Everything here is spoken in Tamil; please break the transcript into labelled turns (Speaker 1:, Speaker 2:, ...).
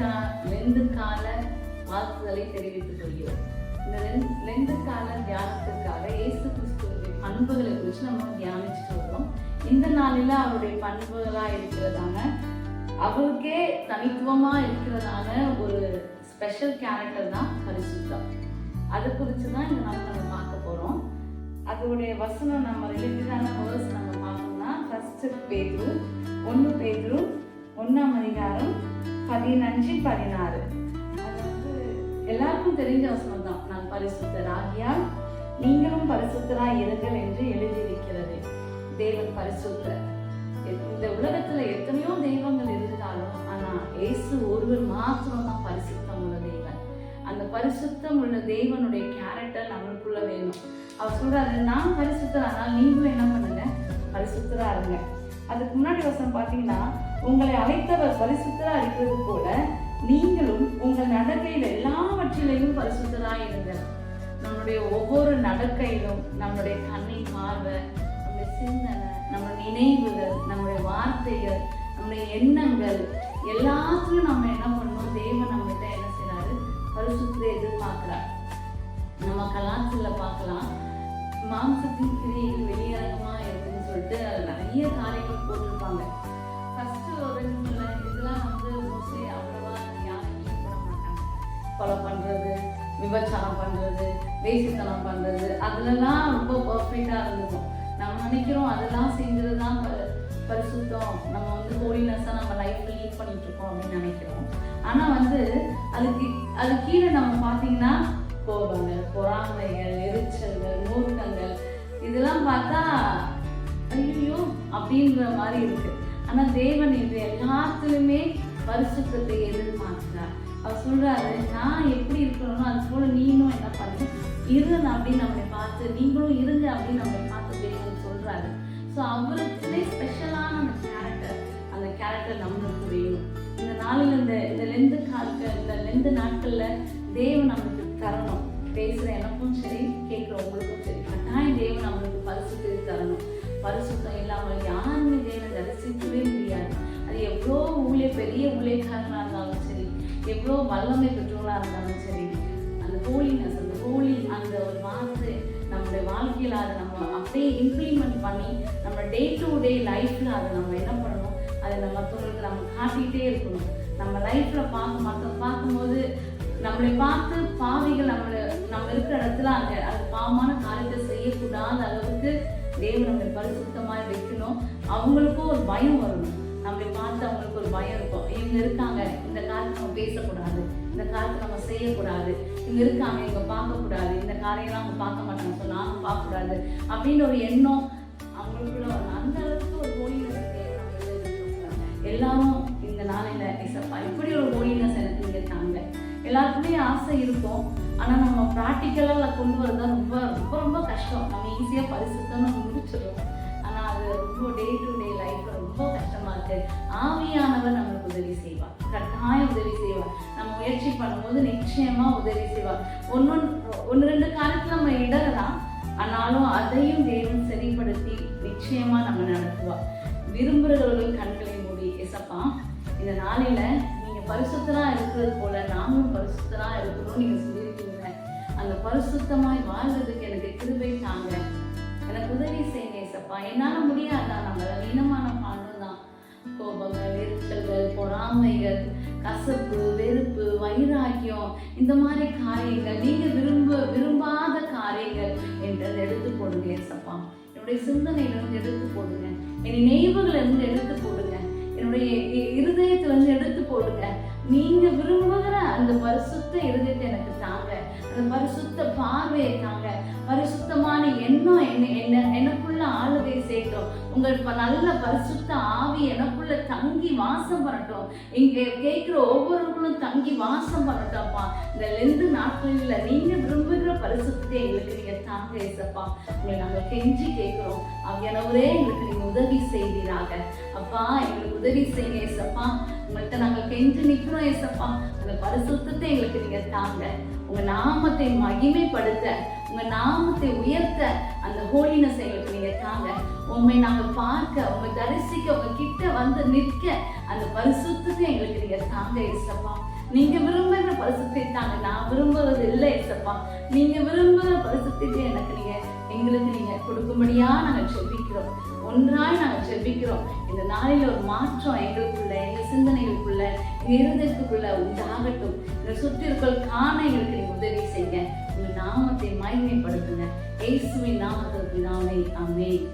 Speaker 1: இந்த ரெண்டு கால வாழ்த்துதலை தெரிவித்துக் கொள்கிறோம். இந்த ரெண்டு- கால தியானத்திற்காக இயேசு கிறிஸ்துவின் பண்புகளை குறித்து நம்ம தியானிச்சுட்டு வரோம் இந்த நாளில் அவருடைய பண்புகளாக இருக்கிறதான அவருக்கே தனித்துவமாக இருக்கிறதான ஒரு ஸ்பெஷல் கேரக்டர் தான் பரிசுத்தம். அது குறித்து தான் இந்த நாள் நம்ம பார்க்க போகிறோம் அதோடைய வசனம் நம்ம ரிலேட்டடான வேர்ஸ் நம்ம பார்த்தோம்னா ஃபர்ஸ்ட் பேதுரு ஒன்று பேதுரு ஒன்றாம் அதிகாரம் பதினஞ்சு பதினாறு. அது வந்து எல்லாருக்கும் தெரிஞ்ச வசனம் தான் நான் பரிசுத்தர் நீங்களும் பரிசுத்தராய் இருங்கள் என்று எழுதியிருக்கிறது. தேவன் பரிசுத்தர். இந்த உலகத்துல எத்தனையோ தெய்வங்கள் இருந்தாலும் ஆனா இயேசு ஒருவர் மாத்திரம் தான் பரிசுத்தம் உள்ள தெய்வன் அந்த பரிசுத்தம் உள்ள தெய்வனுடைய கேரக்டர் நம்மளுக்குள்ள வேணும். அவர் சொல்றாரு நான் பரிசுத்தர் ஆனால் நீங்களும் என்ன பண்ணுங்க? பரிசுத்தரா இருங்க. அதுக்கு முன்னாடி வசனம் பார்த்தீங்கன்னா உங்களை அழைத்தவர் பரிசுத்தரா இருக்கிறது போல நீங்களும் உங்கள் நடக்கையில் எல்லாவற்றிலையும் பரிசுத்தரா இருங்க நம்மளுடைய ஒவ்வொரு நடக்கையிலும் நம்மளுடைய கண்ணை பார்வை நம்முடைய சிந்தனை நம்ம நினைவுகள் நம்முடைய வார்த்தைகள் நம்முடைய எண்ணங்கள் எல்லாத்துலையும் நம்ம என்ன பண்ணணும்? தேவன் நம்மகிட்ட என்ன செய்யறாரு பரிசுத்தரை எதிர்பார்க்கிறார். நம்ம கலாச்சாரத்தில் பார்க்கலாம். மாம்சத்தின் கிரியைகள் வெளியரங்கமா இருக்குன்னு சொல்லிட்டு அதுல நிறைய காரியங்கள் போட்டிருப்பாங்க. ஃபஸ்ட்டு ஒரு இதெல்லாம் வந்து மோஸ்ட்லி அவ்வளோவா யாரும் பண்ண மாட்டாங்க. கொலை பண்றது விபச்சாரம் பண்றது வேசித்தனம் பண்றது அதுலலாம் ரொம்ப பர்ஃபெக்டாக இருந்திருக்கும் நம்ம நினைக்கிறோம் அதெல்லாம் செஞ்சது தான் பரிசுத்தம். நம்ம வந்து ஹோலினஸாக நம்ம லைஃப்பில் லீட் பண்ணிட்டு இருக்கோம் அப்படின்னு நினைக்கிறோம். ஆனா வந்து அதுக்கு அது கீழே நம்ம பார்த்தீங்கன்னா கோபங்கள் பொறாமைகள் எரிச்சல் அப்படின்ற மாதிரி இருக்கு. ஆனா தேவன் இது எல்லாத்துலயுமே பரிசுத்தத்தை எதிர்பார்க்கிறார். அவர் சொல்றாரு நான் எப்படி இருக்கணும்னோ அது போல நீனும் என்ன பண்ணு. இரு அப்படின்னு நம்மளை பார்த்து நீங்களும் இருங்க அப்படின்னு நம்மளை பார்த்து தேவன் சொல்றாரு. ஸோ அவருக்குமே ஸ்பெஷலான அந்த கேரக்டர் அந்த கேரக்டர் நம்மளுக்கு வேணும். இந்த நாளில் இந்த இந்த லெந்து காலத்தில் இந்த லெந்து நாட்கள்ல தேவன் நம்மளுக்கு தரணும். பேசுகிற எனக்கும் சரி கேட்குற உங்களுக்கும் சரி. கட்டாயம் தேவன் நம்மளுக்கு பரிசு தரணும். பரிசுத்தம் இல்லாமல் யாருமே தேவனை தரிசிக்கவே முடியாது. அது எவ்வளோ ஊழிய பெரிய ஊழியக்காரனாக இருந்தாலும் சரி எவ்வளோ வல்லமை பெற்றோராக இருந்தாலும் சரி அந்த ஹோலினஸ் அந்த ஹோலி அந்த ஒரு வார்த்தை நம்மளுடைய வாழ்க்கையில் அதை நம்ம அப்படியே இம்ப்ளிமெண்ட் பண்ணி நம்ம டே டு டே லைஃப்பில் அதை நம்ம என்ன பண்ணணும்? அதை நம்ம மற்றவங்களுக்கு நம்ம காட்டிகிட்டே இருக்கணும். நம்ம லைஃப்பில் பார்க்க மற்ற பார்க்கும்போது நம்மளை பார்த்து பாவிகள் நம்மளை நம்ம இருக்கிற இடத்துல அங்கே அது பாவமான காரியத்தை செய்யக்கூடாத அளவுக்கு தேவன் அந்த பரிசுத்தமாக வைக்கணும். அவங்களுக்கும் ஒரு பயம் வரணும் நம்மளை பார்த்து அவங்களுக்கு ஒரு பயம் இருக்கும். இவங்க இருக்காங்க. இந்த காலத்து நம்ம பேசக்கூடாது. இந்த காரியத்தை நம்ம செய்யக்கூடாது. இவங்க இருக்காங்க. இவங்க பார்க்கக்கூடாது. இந்த காரியம்லாம் அவங்க பார்க்க மாட்டாங்க. ஸோ நாங்கள் பார்க்கக்கூடாது. அப்படின்னு ஒரு எண்ணம் அவங்களுக்குள்ள வரும். அந்த அளவுக்கு ஒரு ஹோலினஸ் எல்லாரும் இந்த நாளையில் இசப்பா இப்படி ஒரு ஹோலினஸ் எனக்கு இங்கே தாங்க. எல்லாருக்குமே ஆசை இருக்கும். ஆனால் நம்ம ப்ராக்டிக்கலாக கொண்டு வரது ரொம்ப ரொம்ப ரொம்ப கஷ்டம். நம்ம ஈஸியாக பரிசுத்தான் நம்ம முடிச்சிடுறோம். ஆனால் அது ரொம்ப டே டு டே லைஃப் ரொம்ப கஷ்டமாக இருக்கு. ஆவியானவர் நம்மளுக்கு உதவி செய்வார். கட்டாயம் உதவி செய்வார். நம்ம முயற்சி பண்ணும்போது நிச்சயமாக உதவி செய்வார். ஒன்று ஒன்று ரெண்டு காலத்தில் நம்ம இடறலாம். ஆனாலும் அதையும் தேவன் சரிப்படுத்தி நிச்சயமாக நம்ம நடத்துவார். விரும்புகிறவர்கள் கண்களை மூடி எசப்பா இந்த நாளில் நீங்கள் பரிசுத்தராக இருக்கிறது போல நாமும் பரிசுத்தராக இருக்கிறோம் நீங்கள் சொல்லியிருக்கீங்க. அந்த பரிசுத்தமாய் வாழ்றதுக்கு எனக்கு கிருபை தாங்க. எனக்கு உதவி செய்யுங்க சப்பா என்னால முடியாதான் நம்ம இனமான பாண்டு தான் கோபங்கள் எரிச்சல்கள் பொறாமைகள் கசப்பு வெறுப்பு வைராக்கியம் இந்த மாதிரி காரியங்கள் நீங்க விரும்ப விரும்பாத காரியங்கள் என்றதை எடுத்து போடுங்க ஏசப்பா என்னுடைய சிந்தனையிலிருந்து எடுத்து போடுங்க. என்னை நினைவுகளை இருந்து எடுத்து போடுங்க. என்னுடைய இ- இருதயத்துல இருந்து எடுத்து போடுங்க. நீங்க விரும்ப அந்த பரிசுத்த இருதயத்தை எனக்கு தாங்க. அந்த பரிசுத்த பார்வையை தாங்க. பரிசுத்தமான எண்ணம் என்ன என்ன எனக்குள்ள ஆளுகை சேர்க்கும். உங்கள் நல்ல பரிசுத்த ஆவி எனக்குள்ள தங்கி வாசம் பண்ணட்டும். இங்க கேட்கிற ஒவ்வொருவர்களும் தங்கி வாசம் பண்ணட்டும்ப்பா. இந்த லெந்து நாட்களில் நீங்க விரும்புகிற பரிசுத்தத்தை எங்களுக்கு நீங்க தாங்க ஏசப்பா உங்களை நாங்கள் கெஞ்சி கேட்கிறோம். அவ்வியனவரே எங்களுக்கு நீங்க உதவி செய்வீராக. அப்பா எங்களுக்கு உதவி செய்யுங்க ஏசப்பா உங்கள்கிட்ட நாங்கள் கெஞ்சி நிற்கிறோம் ஏசப்பா அந்த பரிசுத்தத்தை எங்களுக்கு நீங்க தாங்க. உங்க நாமத்தை மகிமைப்படுத்த உங்க நாமத்தை உயர்த்த அந்த ஹோலினஸ் எங்களுக்கு நீங்க தாங்க. உண்மை நாங்க பார்க்க உங்களை தரிசிக்க உங்க கிட்ட வந்து நிற்க அந்த பரிசுத்தத்தை எங்களுக்கு நீங்க தாங்க இசப்பா நீங்க விரும்புகிற பரிசுத்தை தாங்க நான் விரும்புவது இல்லை இசப்பா நீங்க விரும்புகிற பரிசுத்தை எனக்கு நீங்க எங்களுக்கு நீங்க கொடுக்கும்படியா நாங்கள் செபிக்கிறோம். ஒன்றாய் நாங்கள் செபிக்கிறோம். இந்த நாளில் ஒரு மாற்றம் எங்களுக்குள்ள எங்கள் சிந்தனைகளுக்குள்ள எங்க இருதயத்துக்குள்ள உண்டாகட்டும். இந்த சுற்றிற்குள் காண எங்களுக்கு நீங்க உதவி செய்யுங்க. உங்க நாமத்தை மகிமைப்படுத்துங்க. இயேசுவின் நாமத்திற்கு நாமே ஆமென்.